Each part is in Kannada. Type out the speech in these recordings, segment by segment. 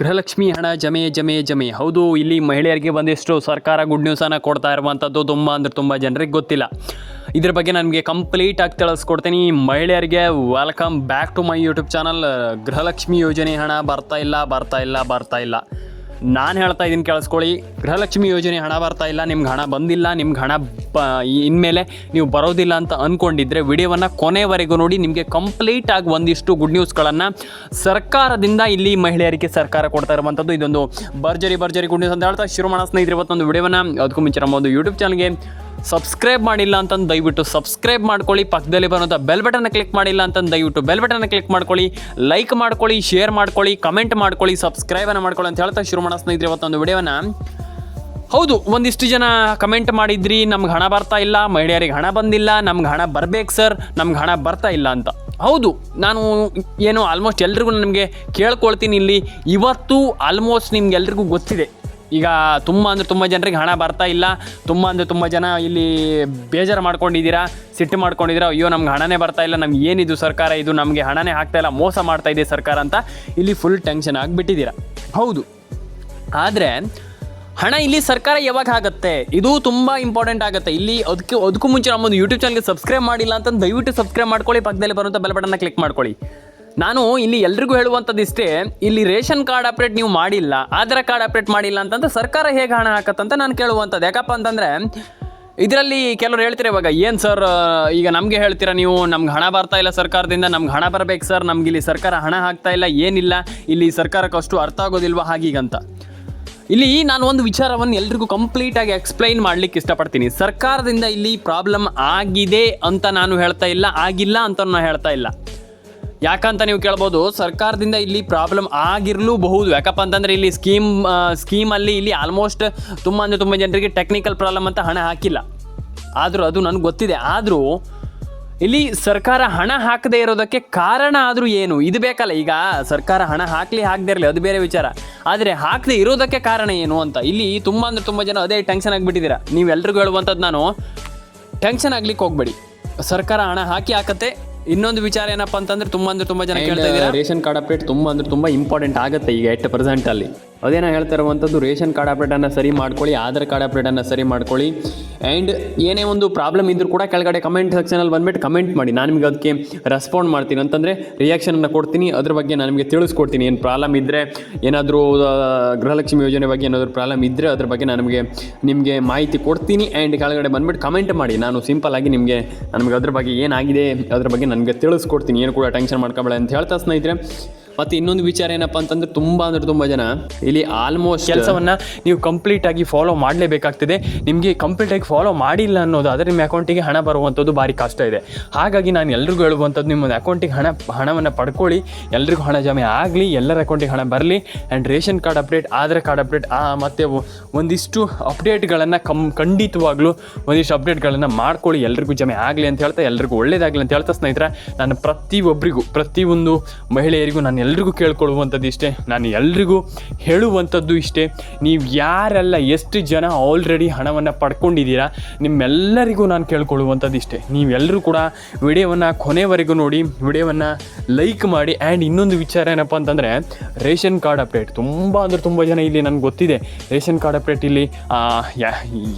ಗೃಹಲಕ್ಷ್ಮಿ ಹಣ ಜಮೆ ಜಮೆ ಜಮೆ. ಹೌದು, ಇಲ್ಲಿ ಮಹಿಳೆಯರಿಗೆ ಬಂದಿಷ್ಟು ಸರ್ಕಾರ ಗುಡ್ ನ್ಯೂಸನ್ನು ಕೊಡ್ತಾ ಇರುವಂಥದ್ದು ತುಂಬ ಅಂದ್ರೆ ತುಂಬ ಜನರಿಗೆ ಗೊತ್ತಿಲ್ಲ. ಇದ್ರ ಬಗ್ಗೆ ನನಗೆ ಕಂಪ್ಲೀಟ್ ಆಗಿ ತಿಳಿಸ್ಕೊಡ್ತೀನಿ. ಮಹಿಳೆಯರಿಗೆ welcome back to my YouTube channel Gruhalakshmi ಯೋಜನೆ ಹಣ ಬರ್ತಾ ಇಲ್ಲ ಬರ್ತಾ ಇಲ್ಲ ಬರ್ತಾ ಇಲ್ಲ. ನಾನು ಹೇಳ್ತಾ ಇದ್ದೀನಿ ಕೇಳಿಸ್ಕೊಳ್ಳಿ. ಗೃಹಲಕ್ಷ್ಮಿ ಯೋಜನೆ ಹಣ ಬರ್ತಾ ಇಲ್ಲ, ನಿಮ್ಗೆ ಹಣ ಬಂದಿಲ್ಲ, ನಿಮ್ಗೆ ಹಣ ಬ ಇನ್ಮೇಲೆ ನೀವು ಬರೋದಿಲ್ಲ ಅಂತ ಅಂದ್ಕೊಂಡಿದ್ರೆ ವಿಡಿಯೋವನ್ನು ಕೊನೆವರೆಗೂ ನೋಡಿ, ನಿಮಗೆ ಕಂಪ್ಲೀಟ್ ಆಗಿ ಒಂದಿಷ್ಟು ಗುಡ್ ನ್ಯೂಸ್ಗಳನ್ನು ಸರ್ಕಾರದಿಂದ ಇಲ್ಲಿ ಮಹಿಳೆಯರಿಗೆ ಸರ್ಕಾರ ಕೊಡ್ತಾ ಇರುವಂಥದ್ದು ಇದೊಂದು ಭರ್ಜರಿ ಭರ್ಜರಿ ಗುಡ್ ನ್ಯೂಸ್ ಅಂತ ಹೇಳ್ತಾ ಶುರು ಮಾಡೋ ಸ್ನೇಹಿತರೆ ಇವತ್ತೊಂದು ವಿಡಿಯೋವನ್ನು, ಅದಕ್ಕೂ ಮುಂಚೆ ನಮ್ಮ ಒಂದು ಯೂಟ್ಯೂಬ್ ಚಾನಲ್ಗೆ ಸಬ್ಸ್ಕ್ರೈಬ್ ಮಾಡಿಲ್ಲ ಅಂತಂದು ದಯವಿಟ್ಟು ಸಬ್ಸ್ಕ್ರೈಬ್ ಮಾಡ್ಕೊಳ್ಳಿ. ಪಕ್ಕದಲ್ಲಿ ಬರುವಂಥ ಬೆಲ್ ಬಟನ್ನ ಕ್ಲಿಕ್ ಮಾಡಿಲ್ಲ ಅಂತಂದು ದಯವಿಟ್ಟು ಬೆಲ್ ಬಟನ್ನ ಕ್ಲಿಕ್ ಮಾಡ್ಕೊಳ್ಳಿ. ಲೈಕ್ ಮಾಡ್ಕೊಳ್ಳಿ ಶೇರ್ ಮಾಡ್ಕೊಳ್ಳಿ ಕಮೆಂಟ್ ಮಾಡ್ಕೊಳ್ಳಿ ಸಬ್ಸ್ಕ್ರೈಬನ್ನು ಮಾಡ್ಕೊಳ್ಳಿ ಅಂತ ಹೇಳ್ತಾ ಶುರು ಮಾಡೋ ಸ್ನೇಹಿತರೆ ಇವತ್ತೊಂದು ವಿಡಿಯೋನ ಹೌದು, ಒಂದಿಷ್ಟು ಜನ ಕಮೆಂಟ್ ಮಾಡಿದ್ರಿ, ನಮ್ಗೆ ಹಣ ಬರ್ತಾ ಇಲ್ಲ ಮಹಿಳೆಯರಿಗೆ ಹಣ ಬಂದಿಲ್ಲ, ನಮ್ಗೆ ಹಣ ಬರ್ಬೇಕು ಸರ್ ನಮ್ಗೆ ಹಣ ಬರ್ತಾ ಇಲ್ಲ ಅಂತ. ಹೌದು, ನಾನು ಏನು ಆಲ್ಮೋಸ್ಟ್ ಎಲ್ರಿಗೂ ನಿಮಗೆ ಕೇಳ್ಕೊಳ್ತೀನಿ ಇಲ್ಲಿ. ಇವತ್ತು ಆಲ್ಮೋಸ್ಟ್ ನಿಮ್ಗೆಲ್ರಿಗೂ ಗೊತ್ತಿದೆ. ಈಗ ತುಂಬ ಅಂದರೆ ತುಂಬ ಜನರಿಗೆ ಹಣ ಬರ್ತಾ ಇಲ್ಲ. ತುಂಬ ಅಂದರೆ ತುಂಬ ಜನ ಇಲ್ಲಿ ಬೇಜಾರು ಮಾಡ್ಕೊಂಡಿದ್ದೀರಾ ಸಿಟ್ಟು ಮಾಡ್ಕೊಂಡಿದ್ದೀರಾ ಅಯ್ಯೋ ನಮ್ಗೆ ಹಣನೇ ಬರ್ತಾ ಇಲ್ಲ ನಮ್ಗೆ ಏನಿದು ಸರ್ಕಾರ ಇದು ನಮಗೆ ಹಣನೇ ಆಗ್ತಾ ಇಲ್ಲ ಮೋಸ ಮಾಡ್ತಾ ಇದೆ ಸರ್ಕಾರ ಅಂತ ಇಲ್ಲಿ ಫುಲ್ ಟೆನ್ಷನ್ ಆಗಿಬಿಟ್ಟಿದ್ದೀರಾ. ಹೌದು. ಆದರೆ ಹಣ ಇಲ್ಲಿ ಸರ್ಕಾರ ಯಾವಾಗ ಆಗುತ್ತೆ? ಇದು ತುಂಬ ಇಂಪಾರ್ಟೆಂಟ್ ಆಗುತ್ತೆ. ಇಲ್ಲಿ ಅದಕ್ಕೆ ಅದಕ್ಕೂ ಮುಂಚೆ ನಮ್ಮೊಂದು ಯೂಟ್ಯೂಬ್ ಚಾನಲ್ಗೆ ಸಬ್ಸ್ಕ್ರೈಬ್ ಮಾಡಿಲ್ಲ ಅಂತಂದು ದಯವಿಟ್ಟು ಸಬ್ಸ್ಕ್ರೈಬ್ ಮಾಡ್ಕೊಳ್ಳಿ ಪಕ್ಕದಲ್ಲಿ ಬರುವಂಥ ಬೆಲ್ ಬಟನ್ನ ಕ್ಲಿಕ್ ಮಾಡ್ಕೊಳ್ಳಿ. ನಾನು ಇಲ್ಲಿ ಎಲ್ರಿಗೂ ಹೇಳುವಂಥದ್ದು ಇಷ್ಟೇ, ಇಲ್ಲಿ ರೇಷನ್ ಕಾರ್ಡ್ ಅಪ್ಡೇಟ್ ನೀವು ಮಾಡಿಲ್ಲ, ಆಧಾರ್ ಕಾರ್ಡ್ ಅಪ್ಡೇಟ್ ಮಾಡಿಲ್ಲ ಅಂತಂದ್ರೆ ಸರ್ಕಾರ ಹೇಗೆ ಹಣ ಹಾಕತ್ತಂತ ನಾನು ಕೇಳುವಂಥದ್ದು. ಯಾಕಪ್ಪ ಅಂತಂದರೆ, ಇದರಲ್ಲಿ ಕೆಲವರು ಹೇಳ್ತೀರಿ ಇವಾಗ, ಏನು ಸರ್ ಈಗ ನಮಗೆ ಹೇಳ್ತೀರಾ ನೀವು, ನಮ್ಗೆ ಹಣ ಬರ್ತಾ ಇಲ್ಲ ಸರ್ಕಾರದಿಂದ, ನಮ್ಗೆ ಹಣ ಬರಬೇಕು ಸರ್, ನಮ್ಗೆ ಇಲ್ಲಿ ಸರ್ಕಾರ ಹಣ ಹಾಕ್ತಾ ಇಲ್ಲ, ಏನಿಲ್ಲ, ಇಲ್ಲಿ ಸರ್ಕಾರಕ್ಕೆ ಅಷ್ಟು ಅರ್ಥ ಆಗೋದಿಲ್ವಾ ಹಾಗೀಗಂತ. ಇಲ್ಲಿ ನಾನು ಒಂದು ವಿಚಾರವನ್ನು ಎಲ್ರಿಗೂ ಕಂಪ್ಲೀಟಾಗಿ ಎಕ್ಸ್ಪ್ಲೈನ್ ಮಾಡ್ಲಿಕ್ಕೆ ಇಷ್ಟಪಡ್ತೀನಿ. ಸರ್ಕಾರದಿಂದ ಇಲ್ಲಿ ಪ್ರಾಬ್ಲಮ್ ಆಗಿದೆ ಅಂತ ನಾನು ಹೇಳ್ತಾ ಇಲ್ಲ, ಆಗಿಲ್ಲ ಅಂತ ನಾನು ಹೇಳ್ತಾ ಇಲ್ಲ. ಯಾಕಂತ ನೀವು ಕೇಳ್ಬೋದು, ಸರ್ಕಾರದಿಂದ ಇಲ್ಲಿ ಪ್ರಾಬ್ಲಮ್ ಆಗಿರಲೂಬಹುದು. ಯಾಕಪ್ಪ ಅಂತಂದರೆ ಇಲ್ಲಿ ಸ್ಕೀಮ್ ಸ್ಕೀಮಲ್ಲಿ ಇಲ್ಲಿ ಆಲ್ಮೋಸ್ಟ್ ತುಂಬ ಅಂದರೆ ತುಂಬ ಜನರಿಗೆ ಟೆಕ್ನಿಕಲ್ ಪ್ರಾಬ್ಲಮ್ ಅಂತ ಹಣ ಹಾಕಿಲ್ಲ. ಆದರೂ ಅದು ನನಗೆ ಗೊತ್ತಿದೆ. ಆದರೂ ಇಲ್ಲಿ ಸರ್ಕಾರ ಹಣ ಹಾಕದೇ ಇರೋದಕ್ಕೆ ಕಾರಣ ಆದರೂ ಏನು? ಇದು ಬೇಕಲ್ಲ, ಈಗ ಸರ್ಕಾರ ಹಣ ಹಾಕಲಿ ಹಾಕದೇ ಇರಲಿ, ಅದು ಬೇರೆ ವಿಚಾರ. ಆದರೆ ಹಾಕದೇ ಇರೋದಕ್ಕೆ ಕಾರಣ ಏನು ಅಂತ? ಇಲ್ಲಿ ತುಂಬ ಅಂದರೆ ತುಂಬ ಜನ ಅದೇ ಟೆನ್ಷನ್ ಆಗಿಬಿಟ್ಟಿದ್ದೀರಾ? ನೀವು ಎಲ್ರಿಗೂ ಹೇಳುವಂಥದ್ದು ನಾನು ಟೆನ್ಷನ್ ಆಗ್ಲಿಕ್ಕೆ ಹೋಗ್ಬೇಡಿ. ಸರ್ಕಾರ ಹಣ ಹಾಕಿ ಹಾಕತ್ತೆ ಇನ್ನೊಂದು ವಿಚಾರ ಏನಪ್ಪ ಅಂತಂದ್ರೆ ತುಂಬಾ ಅಂದ್ರೆ ತುಂಬಾ ಜನ ಕೇಳ್ತಾ ಇದ್ದಾರೆ? ರೇಷನ್ ಕಾರ್ಡ್ ಅಪ್ಡೇಟ್ ತುಂಬಾ ಅಂದ್ರೆ ತುಂಬಾ ಇಂಪಾರ್ಟೆಂಟ್ ಆಗುತ್ತೆ ಈಗ ಎಟ್ ಪ್ರೆಸೆಂಟಲ್ಲಿ. ಅದೇನೋ ಹೇಳ್ತಾ ಇರುವಂಥದ್ದು, ರೇಷನ್ ಕಾರ್ಡ್ ಅಪ್ಡೇಟನ್ನು ಸರಿ ಮಾಡ್ಕೊಳ್ಳಿ, ಆಧಾರ್ ಕಾರ್ಡ್ ಅಪ್ಡೇಟನ್ನು ಸರಿ ಮಾಡ್ಕೊಳ್ಳಿ. ಆ್ಯಂಡ್ ಏನೇ ಒಂದು ಪ್ರಾಬ್ಲಮ್ ಇದ್ದರೂ ಕೂಡ ಕೆಳಗಡೆ ಕಮೆಂಟ್ ಸೆಕ್ಷನಲ್ಲಿ ಬಂದ್ಬಿಟ್ಟು ಕಮೆಂಟ್ ಮಾಡಿ. ನಾನು ನಿಮಗೆ ಅದಕ್ಕೆ ರೆಸ್ಪಾಂಡ್ ಮಾಡ್ತೀನಿ. ಅಂತಂದರೆ ರಿಯಾಕ್ಷನನ್ನು ಕೊಡ್ತೀನಿ. ಅದ್ರ ಬಗ್ಗೆ ನಾನು ನಿಮಗೆ ತಿಳಿಸ್ಕೊಡ್ತೀನಿ. ಏನು ಪ್ರಾಬ್ಲಮ್ ಇದ್ದರೆ ಏನಾದರೂ ಗೃಹಲಕ್ಷ್ಮಿ ಯೋಜನೆ ಬಗ್ಗೆ ಏನಾದರೂ ಪ್ರಾಬ್ಲಮ್ ಇದ್ದರೆ ಅದ್ರ ಬಗ್ಗೆ ನಾನು ನಿಮಗೆ ನಿಮಗೆ ಮಾಹಿತಿ ಕೊಡ್ತೀನಿ. ಆ್ಯಂಡ್ ಕೆಳಗಡೆ ಬಂದ್ಬಿಟ್ಟು ಕಮೆಂಟ್ ಮಾಡಿ. ನಾನು ಸಿಂಪಲ್ ಆಗಿ ನಿಮಗೆ, ನನಗೆ ಅದ್ರ ಬಗ್ಗೆ ಏನಾಗಿದೆ ಅದ್ರ ಬಗ್ಗೆ ನನಗೆ ತಿಳಿಸ್ಕೊಡ್ತೀನಿ. ಏನು ಕೂಡ ಟೆನ್ಷನ್ ಮಾಡ್ಕೊಬೇಡ ಅಂತ ಹೇಳ್ತಾ ಸ್ನೇಹಿತರೆ. ಮತ್ತು ಇನ್ನೊಂದು ವಿಚಾರ ಏನಪ್ಪ ಅಂತಂದ್ರೆ ತುಂಬ ಅಂದ್ರೆ ತುಂಬ ಜನ ಇಲ್ಲಿ ಆಲ್ಮೋಸ್ಟ್ ಕೆಲಸವನ್ನು ನೀವು ಕಂಪ್ಲೀಟ್ ಆಗಿ ಫಾಲೋ ಮಾಡಲೇಬೇಕಾಗ್ತದೆ. ನಿಮಗೆ ಕಂಪ್ಲೀಟ್ ಆಗಿ ಫಾಲೋ ಮಾಡಿಲ್ಲ ಅನ್ನೋದು, ಆದರೆ ನಿಮ್ಮ ಅಕೌಂಟಿಗೆ ಹಣ ಬರುವಂಥದ್ದು ಭಾರಿ ಕಷ್ಟ ಇದೆ. ಹಾಗಾಗಿ ನಾನು ಎಲ್ರಿಗೂ ಹೇಳುವಂಥದ್ದು, ನಿಮ್ಮ ಅಕೌಂಟಿಗೆ ಹಣ, ಹಣವನ್ನು ಪಡ್ಕೊಳ್ಳಿ. ಎಲ್ರಿಗೂ ಹಣ ಜಮೆ ಆಗಲಿ, ಎಲ್ಲರ ಅಕೌಂಟಿಗೆ ಹಣ ಬರಲಿ. And ration card update Aadhaar card update ಮತ್ತು ಒಂದಿಷ್ಟು ಅಪ್ಡೇಟ್ಗಳನ್ನು ಕಮ್ ಖಂಡಿತವಾಗ್ಲೂ ಒಂದಿಷ್ಟು ಅಪ್ಡೇಟ್ಗಳನ್ನು ಮಾಡ್ಕೊಳ್ಳಿ. ಎಲ್ರಿಗೂ ಜಮೆ ಆಗಲಿ ಅಂತ ಹೇಳ್ತಾ, ಎಲ್ರಿಗೂ ಒಳ್ಳೇದಾಗಲಿ ಅಂತ ಹೇಳ್ತಾ ಸ್ನೇಹಿತರೆ, ನಾನು ಪ್ರತಿಯೊಬ್ಬರಿಗೂ ಪ್ರತಿಯೊಂದು ಮಹಿಳೆಯರಿಗೂ ನಾನು ಎಲ್ರಿಗೂ ಕೇಳ್ಕೊಳ್ಳುವಂಥದ್ದು ಇಷ್ಟೇ, ನಾನು ಎಲ್ರಿಗೂ ಹೇಳುವಂಥದ್ದು ಇಷ್ಟೇ. ನೀವು ಯಾರೆಲ್ಲ ಎಷ್ಟು ಜನ ಆಲ್ರೆಡಿ ಹಣವನ್ನು ಪಡ್ಕೊಂಡಿದ್ದೀರಾ, ನಿಮ್ಮೆಲ್ಲರಿಗೂ ನಾನು ಕೇಳ್ಕೊಳ್ಳುವಂಥದ್ದು ಇಷ್ಟೇ. ನೀವೆಲ್ಲರೂ ಕೂಡ ವಿಡಿಯೋವನ್ನು ಕೊನೆವರೆಗೂ ನೋಡಿ, ವಿಡಿಯೋವನ್ನು ಲೈಕ್ ಮಾಡಿ ಆ್ಯಂಡ್ ಇನ್ನೊಂದು ವಿಚಾರ ಏನಪ್ಪ ಅಂತಂದರೆ, ರೇಷನ್ ಕಾರ್ಡ್ ಅಪ್ಡೇಟ್ ತುಂಬ ಅಂದರೆ ತುಂಬ ಜನ ಇಲ್ಲಿ ನನಗೆ ಗೊತ್ತಿದೆ. ರೇಷನ್ ಕಾರ್ಡ್ ಅಪ್ಡೇಟ್ ಇಲ್ಲಿ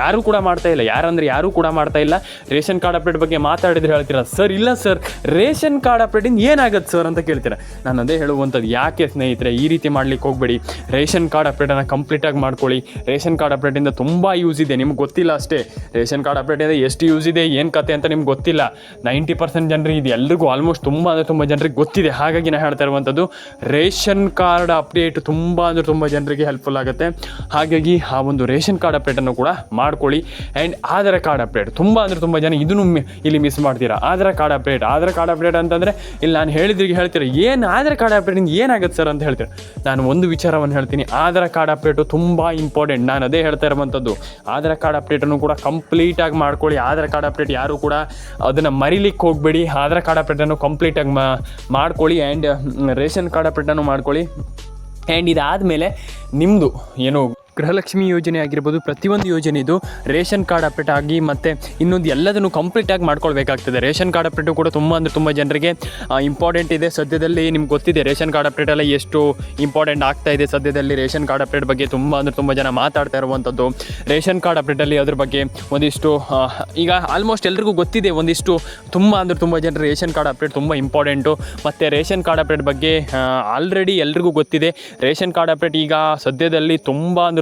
ಯಾರು ಕೂಡ ಮಾಡ್ತಾ ಇಲ್ಲ. ಯಾರಂದ್ರೆ ಯಾರೂ ಕೂಡ ಮಾಡ್ತಾ ಇಲ್ಲ. ರೇಷನ್ ಕಾರ್ಡ್ ಅಪ್ಡೇಟ್ ಬಗ್ಗೆ ಮಾತಾಡಿದ್ರೆ ಹೇಳ್ತೀರಾ? ಸರ್, ಇಲ್ಲ ಸರ್. ರೇಷನ್ ಕಾರ್ಡ್ ಅಪ್ಡೇಟಿಂದ ಏನಾಗುತ್ತೆ ಸರ್ ಅಂತ ಕೇಳ್ತೀರಾ? ನಾನು ಅದೇ ಹೇಳುವಂಥದ್ದು. ಯಾಕೆ ಸ್ನೇಹಿತರೆ, ಈ ರೀತಿ ಮಾಡ್ಲಿಕ್ಕೆ ಹೋಗಬೇಡಿ. ರೇಷನ್ ಕಾರ್ಡ್ ಅಪ್ಡೇಟನ್ನು ಕಂಪ್ಲೀಟಾಗಿ ಮಾಡ್ಕೊಳ್ಳಿ. ರೇಷನ್ ಕಾರ್ಡ್ ಅಪ್ಡೇಟಿಂದ ತುಂಬ ಯೂಸ್ ಇದೆ. ನಿಮ್ಗೆ ಗೊತ್ತಿಲ್ಲ ಅಷ್ಟೇ. ರೇಷನ್ ಕಾರ್ಡ್ ಅಪ್ಡೇಟಿಂದ ಎಷ್ಟು ಯೂಸ್ ಇದೆ, ಏನು ಕತೆ ಅಂತ ನಿಮ್ಗೆ ಗೊತ್ತಿಲ್ಲ. ನೈಂಟಿ ಪರ್ಸೆಂಟ್ ಜನರಿಗೆ ಇದು. ಎಲ್ರಿಗೂ ಆಲ್ಮೋಸ್ಟ್ ತುಂಬ ಅಂದರೆ ತುಂಬ ಜನರಿಗೆ ಗೊತ್ತಿದೆ. ಹಾಗಾಗಿ ನಾನು ಹೇಳ್ತಾ ಇರುವಂಥದ್ದು ರೇಷನ್ ಕಾರ್ಡ್ ಅಪ್ಡೇಟ್ ತುಂಬ ಅಂದರೆ ತುಂಬ ಜನರಿಗೆ ಹೆಲ್ಪ್ಫುಲ್ ಆಗುತ್ತೆ. ಹಾಗಾಗಿ ಆ ಒಂದು ರೇಷನ್ ಕಾರ್ಡ್ ಅಪ್ಡೇಟನ್ನು ಕೂಡ ಮಾಡ್ಕೊಳ್ಳಿ. ಆ್ಯಂಡ್ ಆಧಾರ್ ಕಾರ್ಡ್ ಅಪ್ಡೇಟ್ ತುಂಬ ಅಂದರೆ ತುಂಬ ಜನ ಇದನ್ನು ಮಿ- ಇಲ್ಲಿ ಮಿಸ್ ಮಾಡ್ತೀರಾ. Aadhaar card update Aadhaar card update ಅಂತಂದರೆ, ಇಲ್ಲಿ ನಾನು ಹೇಳಿದ್ರಿಗೆ ಹೇಳ್ತೀರಾ, ಏನು ಆಧಾರ್ ಕಾರ್ಡ್ ಅಪ್ಡೇಟಿಂದ ಏನಾಗುತ್ತೆ ಸರ್ ಅಂತ ಹೇಳ್ತೀರಾ. ನಾನು ಒಂದು ವಿಚಾರವನ್ನು ಹೇಳ್ತೀನಿ. ಆಧಾರ್ ಕಾರ್ಡ್ ಅಪ್ಡೇಟು ತುಂಬ ಇಂಪಾರ್ಟೆಂಟ್ ನಾನು ಅದೇ ಹೇಳ್ತಾ ಇರುವಂಥದ್ದು ಆಧಾರ್ ಕಾರ್ಡ್ ಅಪ್ಡೇಟನ್ನು ಕೂಡ ಕಂಪ್ಲೀಟಾಗಿ ಮಾಡ್ಕೊಳ್ಳಿ. ಆಧಾರ್ ಕಾರ್ಡ್ ಅಪ್ಡೇಟ್ ಯಾರು ಕೂಡ ಅದನ್ನು ಮರಿಲಿಕ್ಕೆ ಹೋಗಬೇಡಿ. ಆಧಾರ್ ಕಾರ್ಡ್ ಅಪ್ಡೇಟನ್ನು ಕಂಪ್ಲೀಟಾಗಿ ಮಾಡ್ಕೊಳ್ಳಿ ಆ್ಯಂಡ್ ರೇಷನ್ ಕಾರ್ಡ್ ಅಪ್ಡೇಟನ್ನು ಮಾಡ್ಕೊಳ್ಳಿ. ಆ್ಯಂಡ್ ಇದಾದಮೇಲೆ ನಿಮ್ಮದು ಏನು ಗೃಹಲಕ್ಷ್ಮಿ ಯೋಜನೆ ಆಗಿರ್ಬೋದು, ಪ್ರತಿಯೊಂದು ಯೋಜನೆ ಇದು ರೇಷನ್ ಕಾರ್ಡ್ ಅಪ್ಡೇಟ್ ಆಗಿ ಮತ್ತು ಇನ್ನೊಂದು ಎಲ್ಲದನ್ನು ಕಂಪ್ಲೀಟಾಗಿ ಮಾಡ್ಕೊಳ್ಬೇಕಾಗ್ತದೆ. ರೇಷನ್ ಕಾರ್ಡ್ ಅಪ್ಡೇಟು ಕೂಡ ತುಂಬ ಅಂದರೆ ತುಂಬ ಜನರಿಗೆ ಇಂಪಾರ್ಟೆಂಟ್ ಇದೆ. ಸದ್ಯದಲ್ಲಿ ನಿಮ್ಗೆ ಗೊತ್ತಿದೆ, ರೇಷನ್ ಕಾರ್ಡ್ ಅಪ್ಡೇಟ್ ಎಲ್ಲ ಎಷ್ಟು ಇಂಪಾರ್ಟೆಂಟ್ ಆಗ್ತಾ ಇದೆ. ಸದ್ಯದಲ್ಲಿ ರೇಷನ್ ಕಾರ್ಡ್ ಅಪ್ಡೇಟ್ ಬಗ್ಗೆ ತುಂಬ ಅಂದರೆ ತುಂಬ ಜನ ಮಾತಾಡ್ತಾ ಇರುವಂಥದ್ದು ರೇಷನ್ ಕಾರ್ಡ್ ಅಪ್ಡೇಟಲ್ಲಿ ಅದ್ರ ಬಗ್ಗೆ ಒಂದಿಷ್ಟು ಈಗ ಆಲ್ಮೋಸ್ಟ್ ಎಲ್ರಿಗೂ ಗೊತ್ತಿದೆ, ಒಂದಿಷ್ಟು ತುಂಬ ಅಂದರೆ ತುಂಬ ಜನರು ರೇಷನ್ ಕಾರ್ಡ್ ಅಪ್ಡೇಟ್ ತುಂಬ ಇಂಪಾರ್ಟೆಂಟು ಮತ್ತು ರೇಷನ್ ಕಾರ್ಡ್ ಅಪ್ಡೇಟ್ ಬಗ್ಗೆ ಆಲ್ರೆಡಿ ಎಲ್ರಿಗೂ ಗೊತ್ತಿದೆ. ರೇಷನ್ ಕಾರ್ಡ್ ಅಪ್ಡೇಟ್ ಈಗ ಸದ್ಯದಲ್ಲಿ ತುಂಬ ಅಂದರೆ